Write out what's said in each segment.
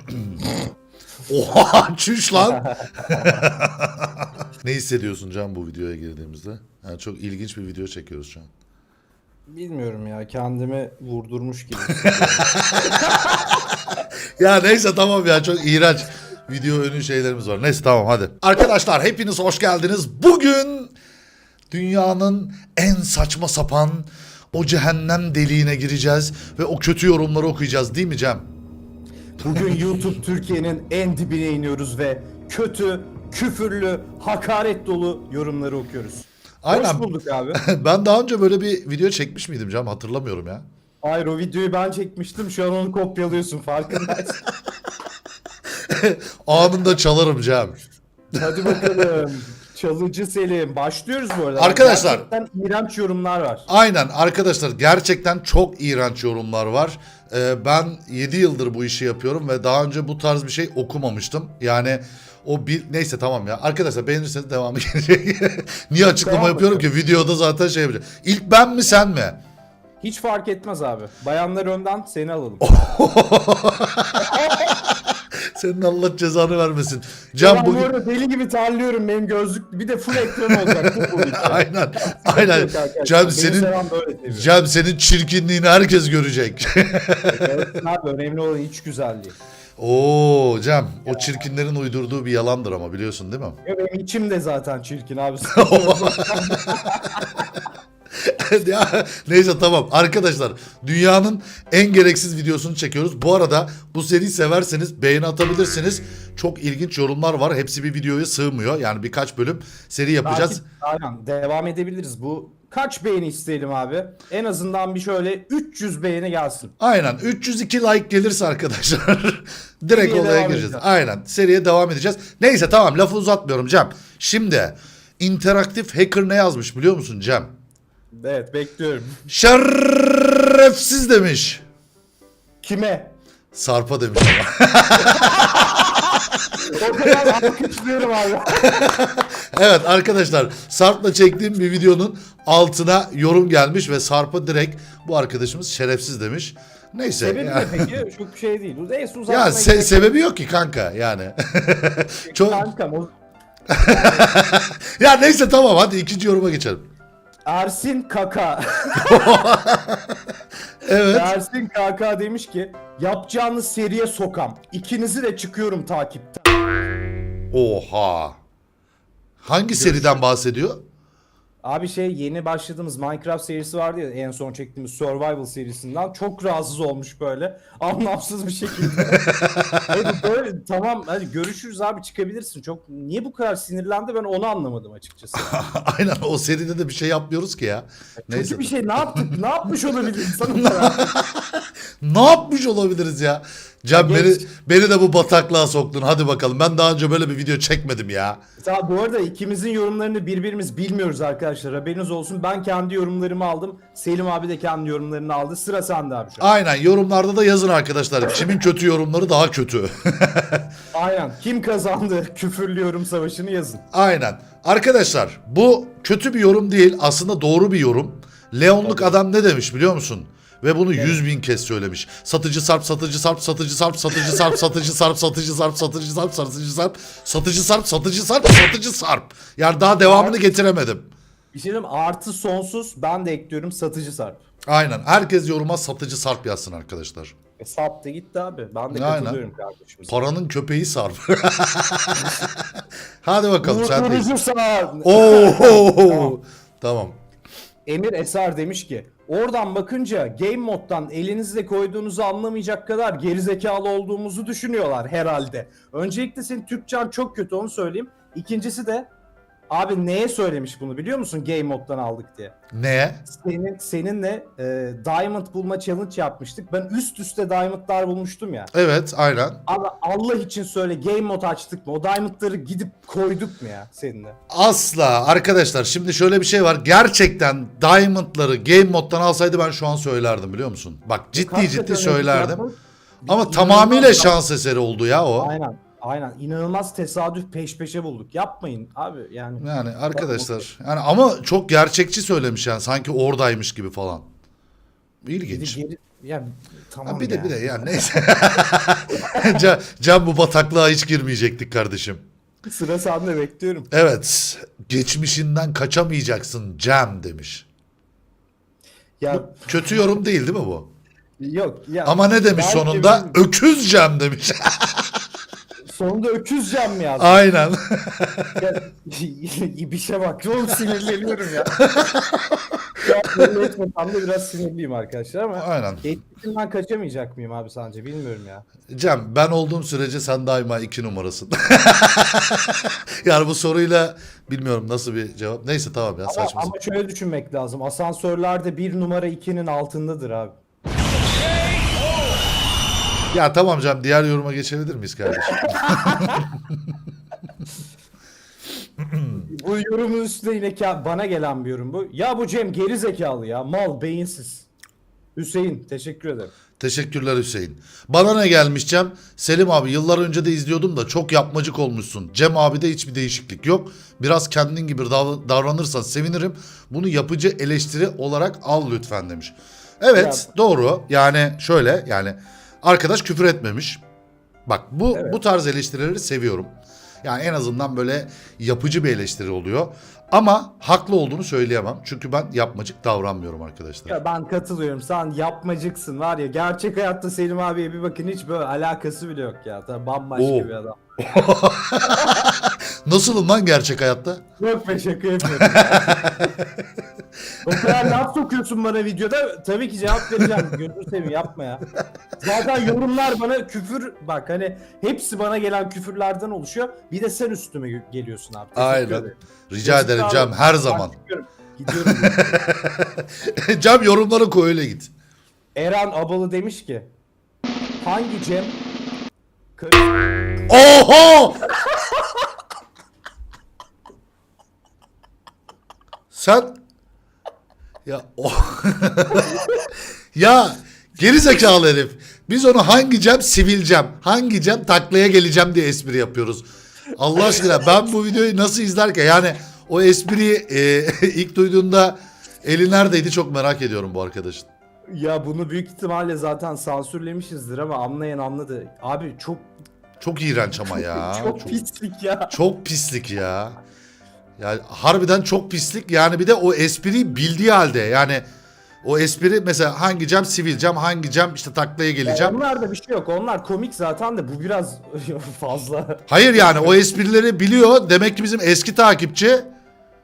Oha çüş lan. ne hissediyorsun Can bu videoya girdiğimizde? Yani çok ilginç bir video çekiyoruz şu an. Bilmiyorum ya kendimi vurdurmuş gibi. Ya neyse tamam ya çok iğrenç video önü şeylerimiz var. Neyse tamam hadi. Arkadaşlar hepiniz hoş geldiniz. Bugün dünyanın en saçma sapan o cehennem deliğine gireceğiz ve o kötü yorumları okuyacağız değil mi Cem? Bugün YouTube Türkiye'nin en dibine iniyoruz ve kötü, küfürlü, hakaret dolu yorumları okuyoruz. Aynen. Hoş bulduk abi. ben daha önce böyle bir video çekmiş miydim Cem hatırlamıyorum ya. Hayır o videoyu ben çekmiştim şu an onu kopyalıyorsun farkındaysın. Anında çalarım Cem. Hadi bakalım. Çalıcı Selim. Başlıyoruz bu arada. Arkadaşlar. Gerçekten iğrenç yorumlar var. Aynen arkadaşlar gerçekten çok iğrenç yorumlar var. Ee, ben 7 yıldır bu işi yapıyorum ve daha önce bu tarz bir şey okumamıştım. Yani o bir neyse tamam ya. Arkadaşlar beğenirseniz devamı gelecek. Niye açıklama Tamam yapıyorum ki? Videoda zaten şey yapacağım. İlk ben mi sen mi? Hiç fark etmez abi. Bayanlar önden seni alalım. Senin Allah cezanı vermesin. Can ben bugün... deli gibi terliyorum benim gözlük. Bir de full ekran olacak. Aynen. Aynen. Cem senin. Cem senin çirkinliğini herkes görecek. Evet, abi önemli olan iç güzelliği. Oo Cem o çirkinlerin uydurduğu bir yalandır ama biliyorsun değil mi? Ya benim içim de zaten çirkin abi. Ya, Neyse tamam arkadaşlar dünyanın en gereksiz videosunu çekiyoruz. Bu arada bu seriyi severseniz beğeni atabilirsiniz. Çok ilginç yorumlar var. Hepsi bir videoya sığmıyor. Yani birkaç bölüm seri yapacağız. Belki, aynen devam edebiliriz. Bu kaç beğeni isteyelim abi? En azından bir şöyle 300 beğeni gelsin. Aynen 302 like gelirse arkadaşlar direkt Seriye olaya gireceğiz. edeceğiz. Aynen seriye devam edeceğiz. Neyse tamam lafı uzatmıyorum Cem. Şimdi interaktif hacker ne yazmış biliyor musun Cem? Evet bekliyorum. Şerefsiz demiş. Kime? Sarpa demiş ama. O kadar alkışlıyorum abi. Evet arkadaşlar Sarp'la çektiğim bir videonun altına yorum gelmiş ve Sarp'a direkt bu arkadaşımız şerefsiz demiş. Neyse. Sebebi ya, ne peki? Çok şey değil. Neyse ya uzatmaya se- gerek yok. sebebi yok ki kanka yani. Çok Kankam o ya neyse tamam hadi ikinci yoruma geçelim. Ersin Kaka. Evet. Ersin Kaka demiş ki yapacağınız seriye sokam. İkinizi de çıkıyorum takipte. Oha. Hangi seriden bahsediyor? Abi şey yeni başladığımız Minecraft serisi vardı ya en son çektiğimiz Survival serisinden çok rahatsız olmuş böyle anlamsız bir şekilde. Abi böyle tamam hadi görüşürüz abi çıkabilirsin. Çok niye bu kadar sinirlendi ben onu anlamadım açıkçası. Aynen o seride de bir şey yapmıyoruz ki ya. Neyse. Kötü bir şey ne yaptık? Ne yapmış olabilir insanın ya? Ne yapmış olabiliriz ya? Cem beni, beni de bu bataklığa soktun. Hadi bakalım. Ben daha önce böyle bir video çekmedim ya. Tamam bu arada ikimizin yorumlarını birbirimiz bilmiyoruz arkadaşlar. Haberiniz olsun. Ben kendi yorumlarımı aldım. Selim abi de kendi yorumlarını aldı. Sıra sende abi şu an. Aynen yorumlarda da yazın arkadaşlar. Kimin kötü yorumları daha kötü. Aynen. Kim kazandı küfürlü yorum savaşını yazın. Aynen. Arkadaşlar bu kötü bir yorum değil. Aslında doğru bir yorum. Leonluk adam ne demiş biliyor musun? Ve bunu yüz bin kez söylemiş. Satıcı sarp, satıcı sarp, satıcı sarp, satıcı sarp, satıcı sarp, satıcı sarp, satıcı sarp, satıcı sarp, satıcı sarp, satıcı sarp, satıcı sarp. Yani daha devamını getiremedim. Bir şey diyeyim artı sonsuz ben de ekliyorum satıcı sarp. Aynen. Herkes yoruma satıcı sarp yazsın arkadaşlar. E sap da gitti abi. Ben de Aynen. katılıyorum kardeşim. Paranın köpeği sarp. Hadi bakalım sen de. Oo. Tamam. Emir Eser demiş ki oradan bakınca game moddan elinizle koyduğunuzu anlamayacak kadar gerizekalı olduğumuzu düşünüyorlar herhalde. Öncelikle senin Türkçen çok kötü onu söyleyeyim. İkincisi de abi neye söylemiş bunu biliyor musun game moddan aldık diye. Ne? Senin seninle e, diamond bulma challenge yapmıştık. Ben üst üste diamondlar bulmuştum ya. Evet, aynen. Abi Allah için söyle game mod açtık mı? O diamondları gidip koyduk mu ya seninle? Asla arkadaşlar şimdi şöyle bir şey var. Gerçekten Diamond'ları Game Mode'dan alsaydı ben şu an söylerdim biliyor musun? Bak ciddi Hakikaten ciddi öyle söylerdim. Ama tamamıyla şans eseri oldu ya o. Aynen. Aynen. İnanılmaz tesadüf peş peşe bulduk. Yapmayın abi yani. Yani arkadaşlar yani ama çok gerçekçi söylemiş yani sanki oradaymış gibi falan. İlginç. geri, ya tamam Ha, bir de ya. bir de yani neyse. Can, Can bu bataklığa hiç girmeyecektik kardeşim. Sıra sende bekliyorum. Evet. Geçmişinden kaçamayacaksın Cem demiş. Ya Kötü yorum değil değil mi bu? yok ya. Ama ne demiş sonunda? Öküz Cem demiş. Sonunda öküz cam yazdı? Aynen. Ya, İbişe bak. Oğlum sinirleniyorum ya. ya belli etmesem de biraz sinirliyim arkadaşlar ama Aynen. geçmişinden kaçamayacak mıyım abi sence? Bilmiyorum ya. Cem ben olduğum sürece sen daima iki numarasın. yani bu soruyla bilmiyorum nasıl bir cevap. Neyse tamam ya Ama, saçma. ama şöyle düşünmek lazım. Asansörlerde bir numara ikinin altındadır abi. Ya tamam Cem diğer yoruma geçebilir miyiz kardeşim? Bu yorumun üstüne yine ka- bana gelen bir yorum bu. Ya bu Cem geri zekalı ya. Mal, beyinsiz. Hüseyin teşekkür ederim. Teşekkürler Hüseyin. Bana ne gelmiş Cem? Selim abi yıllar önce de izliyordum da çok yapmacık olmuşsun. Cem abi de hiçbir değişiklik yok. Biraz kendin gibi dav- davranırsan sevinirim. Bunu yapıcı eleştiri olarak al lütfen demiş. Evet doğru. Yani şöyle yani arkadaş küfür etmemiş. Bak bu Evet. bu tarz eleştirileri seviyorum. Yani en azından böyle yapıcı bir eleştiri oluyor. Ama haklı olduğunu söyleyemem. Çünkü ben yapmacık davranmıyorum arkadaşlar. Ya ben katılıyorum. Sen yapmacıksın var ya. Gerçek hayatta Selim abiye bir bakın hiç böyle alakası bile yok ya. Tabii bambaşka Oo. bir adam. Nasılım lan gerçek hayatta? Yok be şaka yapıyorum. o kadar laf sokuyorsun bana videoda. Tabii ki cevap vereceğim. Gözünü seveyim yapma ya. Zaten yorumlar bana küfür bak hani hepsi bana gelen küfürlerden oluşuyor. Bir de sen üstüme geliyorsun abi. Teşekkür Aynen. ederim. Rica Yazıklar ederim. Cem her zaman. çıkıyorum. Gidiyorum. Cem yorumları koy öyle git. Eren Abalı demiş ki hangi Cem Oho! Sen ya o ya geri zekalı herif. Biz onu hangi Cem sivil Cem, hangi Cem taklaya geleceğim diye espri yapıyoruz. Allah aşkına ben bu videoyu nasıl izlerken yani o espriyi e, ilk duyduğunda eli neredeydi çok merak ediyorum bu arkadaşın. Ya bunu büyük ihtimalle zaten sansürlemişizdir ama anlayan anladı. Abi çok Çok iğrenç ama ya. çok, pislik ya. Çok pislik ya. Yani harbiden çok pislik. Yani bir de o espriyi bildiği halde yani o espri mesela hangi cam sivil cam hangi cam işte taklaya geleceğim. Onlarda bir şey yok. Onlar komik zaten de bu biraz fazla. Hayır yani o esprileri biliyor. Demek ki bizim eski takipçi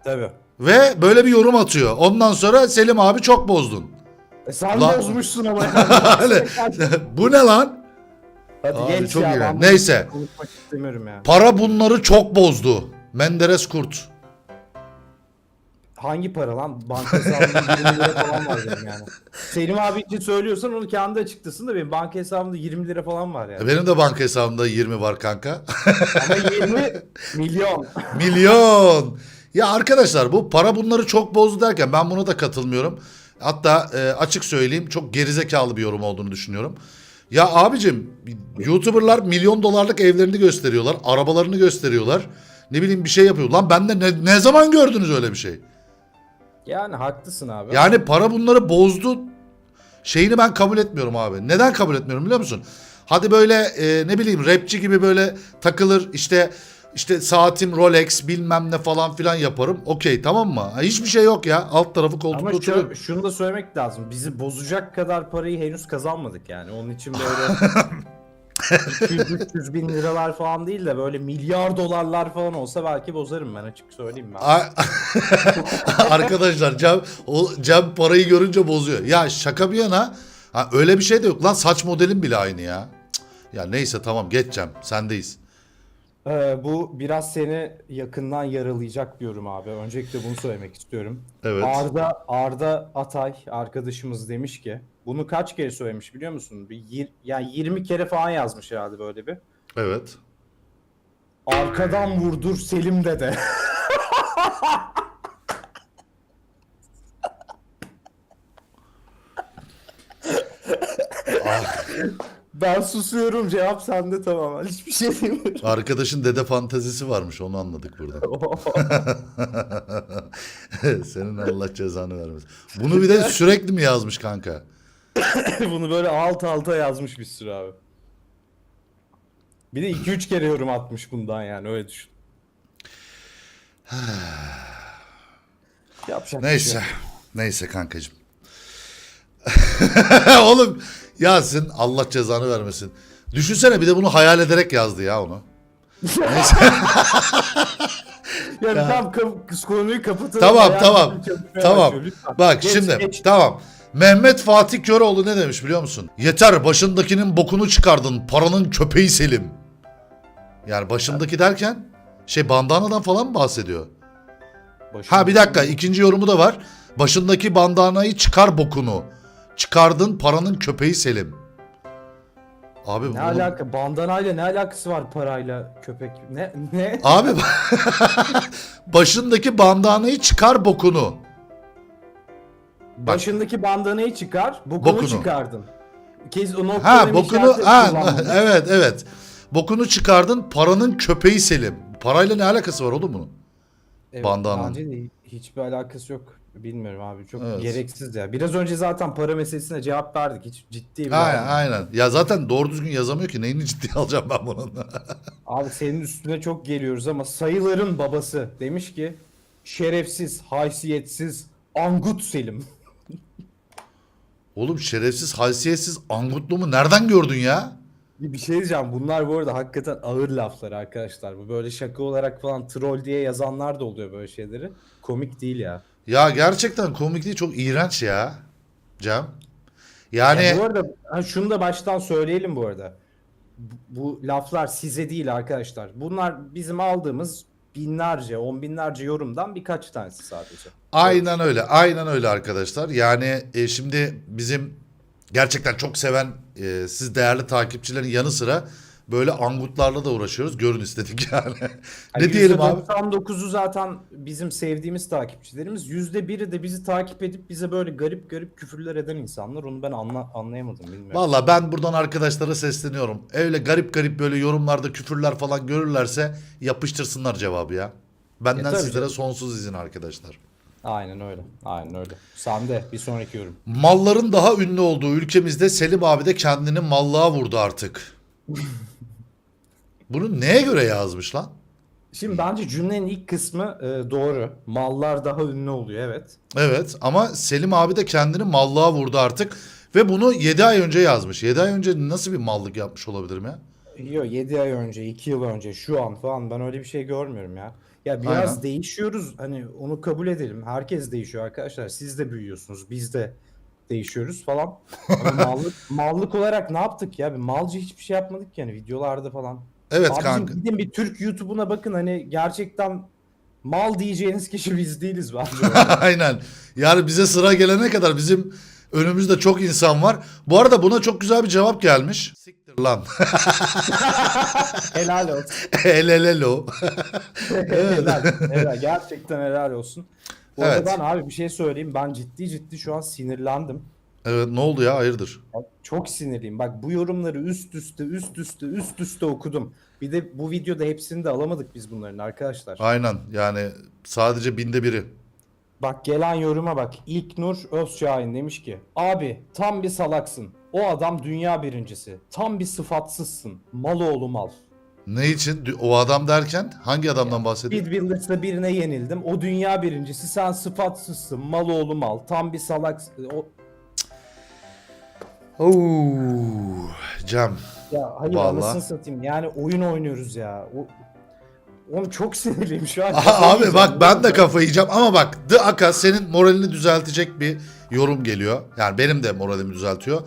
Tabii. ve böyle bir yorum atıyor. Ondan sonra Selim abi çok bozdun. E sen Lan- bozmuşsun ama. Bu ne lan? Hadi Abi geç çok ya. bunu Neyse. Ya. Para bunları çok bozdu. Menderes Kurt. Hangi para lan? Banka hesabımda 20 lira falan var benim yani. Selim abi için söylüyorsan onu kendi açıklasın da benim banka hesabımda 20 lira falan var yani. Benim de banka hesabımda 20 var kanka. Ama 20 milyon. Milyon. Ya arkadaşlar bu para bunları çok bozdu derken ben buna da katılmıyorum. Hatta e, açık söyleyeyim çok gerizekalı bir yorum olduğunu düşünüyorum. Ya abicim YouTuber'lar milyon dolarlık evlerini gösteriyorlar. Arabalarını gösteriyorlar. Ne bileyim bir şey yapıyor. Lan ben de ne, ne zaman gördünüz öyle bir şey? Yani haklısın abi. Yani para bunları bozdu. Şeyini ben kabul etmiyorum abi. Neden kabul etmiyorum biliyor musun? Hadi böyle e, ne bileyim rapçi gibi böyle takılır işte işte saatim Rolex bilmem ne falan filan yaparım. Okey tamam mı? Ha, Hiçbir şey yok ya. Alt tarafı koltukta Ama oturuyorum. şu, şunu da söylemek lazım. Bizi bozacak kadar parayı henüz kazanmadık yani. Onun için böyle 200-300 bin liralar falan değil de böyle milyar dolarlar falan olsa belki bozarım ben açık söyleyeyim ben. A- Arkadaşlar Cem, o Cem parayı görünce bozuyor. Ya şaka bir yana ha, öyle bir şey de yok. Lan saç modelin bile aynı ya. Cık. Ya neyse tamam geç Cem sendeyiz. Ee, bu biraz seni yakından yaralayacak bir yorum abi. Öncelikle bunu söylemek istiyorum. Evet. Arda Arda Atay arkadaşımız demiş ki bunu kaç kere söylemiş biliyor musun? Bir yir, yani 20 kere falan yazmış herhalde böyle bir. Evet. Arkadan vurdur Selim dede. Ben susuyorum cevap sende tamamen. Hiçbir şey demiyorum. Arkadaşın dede fantezisi varmış onu anladık burada. Senin Allah cezanı vermesin. Bunu bir de sürekli mi yazmış kanka? Bunu böyle alt alta yazmış bir sürü abi. Bir de 2-3 kere yorum atmış bundan yani öyle düşün. Yapacak bir şey Neyse. Neyse kankacığım. Oğlum Yasin Allah cezanı vermesin. Düşünsene bir de bunu hayal ederek yazdı ya onu. Neyse. Yani tam kap- konuyu kapatalım. tamam tamam. Tamam. Bak Geç, şimdi geç. tamam. Mehmet Fatih Köroğlu ne demiş biliyor musun? Yeter başındakinin bokunu çıkardın. Paranın köpeği Selim. Yani başındaki derken şey bandanadan falan mı bahsediyor? Başım- Ha bir dakika ikinci yorumu da var. Başındaki bandanayı çıkar bokunu. Çıkardın paranın köpeği Selim. Abi Ne bunu- alaka? Bandanayla ne alakası var parayla köpek? Ne? Ne? Abi başındaki bandanayı çıkar bokunu. Başındaki bandanayı çıkar, bokunu, Bokunu. çıkardın. Kez o Ha bokunu ha evet evet. Bokunu çıkardın paranın köpeği Selim. Parayla ne alakası var oğlum bunun? Evet, bandananın. Bence de hiçbir alakası yok. Bilmiyorum abi çok Evet. gereksiz ya. Biraz önce zaten para meselesine cevap verdik. Hiç ciddi bir Aynen adam. aynen. Ya zaten doğru düzgün yazamıyor ki neyini ciddiye alacağım ben bunun. Abi senin üstüne çok geliyoruz ama sayıların babası demiş ki şerefsiz, haysiyetsiz, angut Selim. Oğlum şerefsiz, haysiyetsiz, angutluğumu nereden gördün ya? Bir şey diyeceğim. Bunlar bu arada hakikaten ağır laflar arkadaşlar. Bu böyle şaka olarak falan troll diye yazanlar da oluyor böyle şeyleri. Komik değil ya. Ya gerçekten komik değil çok iğrenç ya. Cem. Yani Ya bu arada ha şunu da baştan söyleyelim bu arada. Bu, bu laflar size değil arkadaşlar. Bunlar bizim aldığımız binlerce, on binlerce yorumdan birkaç tanesi sadece. aynen öyle. Aynen öyle arkadaşlar. Yani e, şimdi bizim gerçekten çok seven e, siz değerli takipçilerin yanı sıra böyle angutlarla da uğraşıyoruz. Görün istedik yani. Ne diyelim abi? %99'u zaten bizim sevdiğimiz takipçilerimiz. %1'i de bizi takip edip bize böyle garip garip küfürler eden insanlar. Onu ben anla, anlayamadım bilmiyorum. Valla ben buradan arkadaşlara sesleniyorum. Öyle garip garip böyle yorumlarda küfürler falan görürlerse yapıştırsınlar cevabı ya. Benden E, sizlere canım. sonsuz izin arkadaşlar. Aynen öyle. Aynen öyle. Sen de bir sonraki yorum. Malların daha ünlü olduğu ülkemizde Selim abi de kendini mallığa vurdu artık. Bunu neye göre yazmış lan? Şimdi bence cümlenin ilk kısmı e, doğru. Mallar daha ünlü oluyor evet. Evet ama Selim abi de kendini mallığa vurdu artık. Ve bunu 7 ay önce yazmış. 7 ay önce nasıl bir mallık yapmış olabilirim ya? Yok 7 ay önce, 2 yıl önce, şu an falan ben öyle bir şey görmüyorum ya. Ya biraz Aynen. değişiyoruz. Hani onu kabul edelim. Herkes değişiyor arkadaşlar. Siz de büyüyorsunuz. Biz de değişiyoruz falan. Ama mallık, mallık olarak ne yaptık ya? Bir malcı hiçbir şey yapmadık yani videolarda falan. Evet Abicim kanka. gidin bir Türk YouTube'una bakın hani gerçekten mal diyeceğiniz kişi biz değiliz bence. Aynen. Yani bize sıra gelene kadar bizim önümüzde çok insan var. Bu arada buna çok güzel bir cevap gelmiş. Siktir lan. helal olsun. Elelelo. helal, helal. Gerçekten helal olsun. Bu arada Evet. ben abi bir şey söyleyeyim. Ben ciddi ciddi şu an sinirlendim. Evet ne oldu ya hayırdır? Çok sinirliyim. Bak bu yorumları üst üste üst üste üst üste okudum. Bir de bu videoda hepsini de alamadık biz bunların arkadaşlar. Aynen yani sadece binde biri. Bak gelen yoruma bak. İlknur Özşahin demiş ki Abi tam bir salaksın. O adam dünya birincisi. Tam bir sıfatsızsın. Mal oğlu mal. Ne için? O adam derken hangi adamdan bahsediyor? Speed Builders'da birine yenildim. O dünya birincisi. Sen sıfatsızsın. Mal oğlu mal. Tam bir salaksın. O... Oo, Cem. Ya hayır Vallahi. anasını satayım. Yani oyun oynuyoruz ya. O... Oğlum çok sinirliyim şu an. Aha, abi bak ben de kafayı yiyeceğim ama bak The Aka senin moralini düzeltecek bir yorum geliyor. Yani benim de moralimi düzeltiyor.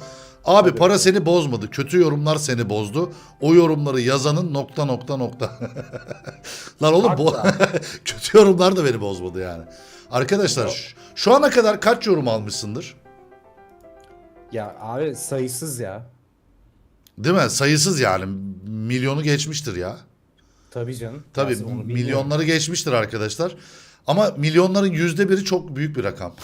Abi Hadi para seni bozmadı. Kötü yorumlar seni bozdu. O yorumları yazanın nokta nokta nokta. Lan oğlum bu kötü yorumlar da beni bozmadı yani. Arkadaşlar şu, şu ana kadar kaç yorum almışsındır? Ya abi sayısız ya. Değil mi? Sayısız yani. Milyonu geçmiştir ya. Tabii canım. Tabii milyonları geçmiştir arkadaşlar. Ama milyonların yüzde biri çok büyük bir rakam.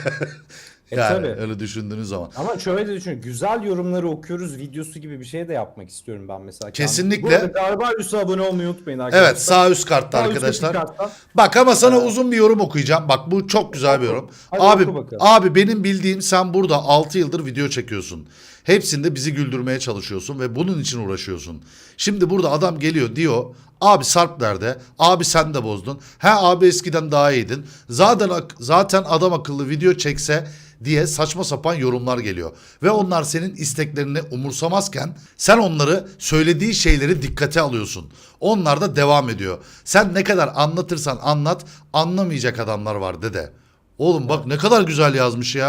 E, yani tabii. öyle düşündüğünüz zaman. Ama şöyle de düşün. Güzel yorumları okuyoruz videosu gibi bir şey de yapmak istiyorum ben mesela. Kesinlikle. Bu arada Garbarius'a abone olmayı unutmayın arkadaşlar. Evet sağ üst kartta Sağ arkadaşlar. karttan. Bak ama sana uzun bir yorum okuyacağım. Bak bu çok güzel bir yorum. Hadi abi abi benim bildiğim sen burada 6 yıldır video çekiyorsun. Hepsinde bizi güldürmeye çalışıyorsun ve bunun için uğraşıyorsun. Şimdi burada adam geliyor diyor abi Sarp nerede? Abi sen de bozdun. He abi eskiden daha iyiydin. Zaten zaten adam akıllı video çekse diye saçma sapan yorumlar geliyor. Ve onlar senin isteklerini umursamazken sen onları söylediği şeyleri dikkate alıyorsun. Onlar da devam ediyor. Sen ne kadar anlatırsan anlat anlamayacak adamlar var dede. Oğlum bak ne kadar güzel yazmış ya.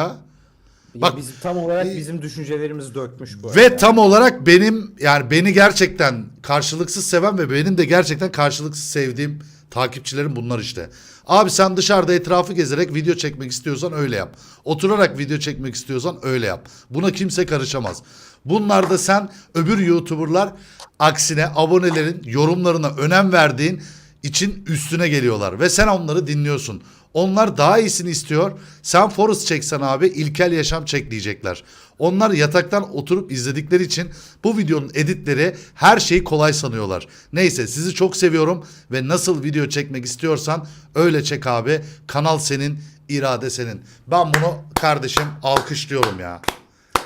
Ya Bak- biz, tam olarak bizim düşüncelerimizi dökmüş bu. Ve arada. tam olarak benim yani beni gerçekten karşılıksız seven ve benim de gerçekten karşılıksız sevdiğim takipçilerim bunlar işte. Abi sen dışarıda etrafı gezerek video çekmek istiyorsan öyle yap. Oturarak video çekmek istiyorsan öyle yap. Buna kimse karışamaz. Bunlarda sen öbür YouTuber'lar aksine abonelerin yorumlarına önem verdiğin için üstüne geliyorlar ve sen onları dinliyorsun. Onlar daha iyisini istiyor. Sen Forest çeksen abi ilkel yaşam çek diyecekler. Onlar yataktan oturup izledikleri için bu videonun editleri her şeyi kolay sanıyorlar. Neyse sizi çok seviyorum ve nasıl video çekmek istiyorsan öyle çek abi. Kanal senin, irade senin. Ben bunu kardeşim alkışlıyorum ya.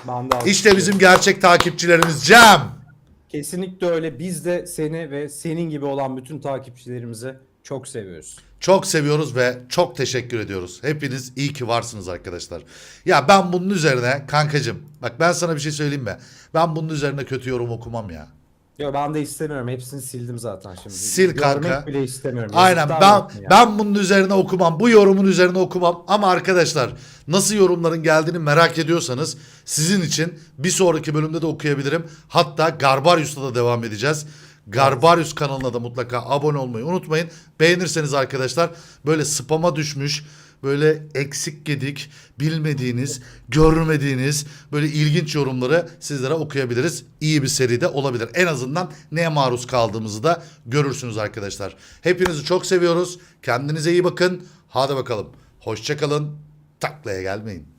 Ben de İşte bizim gerçek takipçilerimiz Cem. Kesinlikle öyle. Biz de seni ve senin gibi olan bütün takipçilerimizi çok seviyoruz. Çok seviyoruz ve çok teşekkür ediyoruz. Hepiniz iyi ki varsınız arkadaşlar. Ya ben bunun üzerine kankacım bak ben sana bir şey söyleyeyim mi? Ben bunun üzerine kötü yorum okumam ya. Yo ben de istemiyorum. Hepsini sildim zaten şimdi. Sil Görmek kanka. bile istemiyorum. Aynen Yazıklar ben olsun ya. ben bunun üzerine okumam. Bu yorumun üzerine okumam. Ama arkadaşlar nasıl yorumların geldiğini merak ediyorsanız sizin için bir sonraki bölümde de okuyabilirim. Hatta Garbarius'ta da devam edeceğiz. Garbarius kanalına da mutlaka abone olmayı unutmayın. Beğenirseniz arkadaşlar böyle spama düşmüş böyle eksik gedik, bilmediğiniz, görmediğiniz böyle ilginç yorumları sizlere okuyabiliriz. İyi bir seride olabilir. En azından neye maruz kaldığımızı da görürsünüz arkadaşlar. Hepinizi çok seviyoruz. Kendinize iyi bakın. Hadi bakalım. Hoşçakalın. Taklaya gelmeyin.